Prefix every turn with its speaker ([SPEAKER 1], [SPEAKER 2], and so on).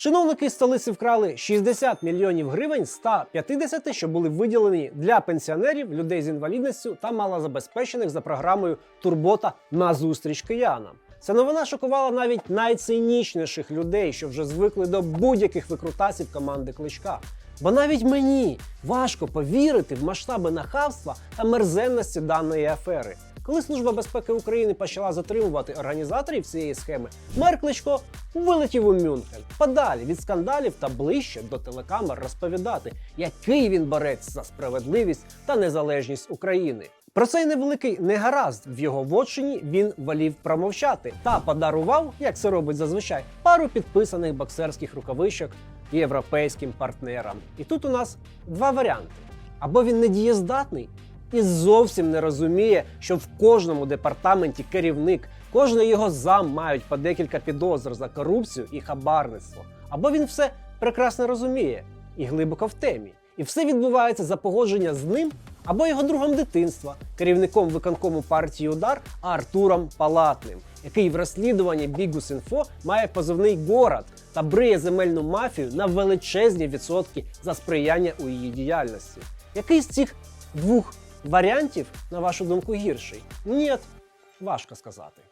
[SPEAKER 1] Чиновники столиці вкрали 60 мільйонів гривень з 150, що були виділені для пенсіонерів, людей з інвалідністю та малозабезпечених за програмою Турбота на зустріч киянам. Ця новина шокувала навіть найцинічніших людей, що вже звикли до будь-яких викрутасів команди кличка. Бо навіть мені важко повірити в масштаби нахабства та мерзенності даної афери. Коли Служба безпеки України почала затримувати організаторів цієї схеми, мер Кличко вилетів у Мюнхен подалі від скандалів та ближче до телекамер розповідати, який він борець за справедливість та незалежність України. Про цей невеликий негаразд в його вотчині він волів промовчати та подарував, як це робить зазвичай, пару підписаних боксерських рукавичок європейським партнерам. І тут у нас два варіанти: або він недієздатний і зовсім не розуміє, що в кожному департаменті керівник, кожний його зам мають по декілька підозр за корупцію і хабарництво. Або він все прекрасно розуміє і глибоко в темі. І все відбувається за погодження з ним або його другом дитинства, керівником виконкому партії Удар Артуром Палатним, який в розслідуванні Бігус.Інфо має позивний город та бриє земельну мафію на величезні відсотки за сприяння у її діяльності. Який з цих двох варіантів, на вашу думку, гірший? Ні, важко сказати.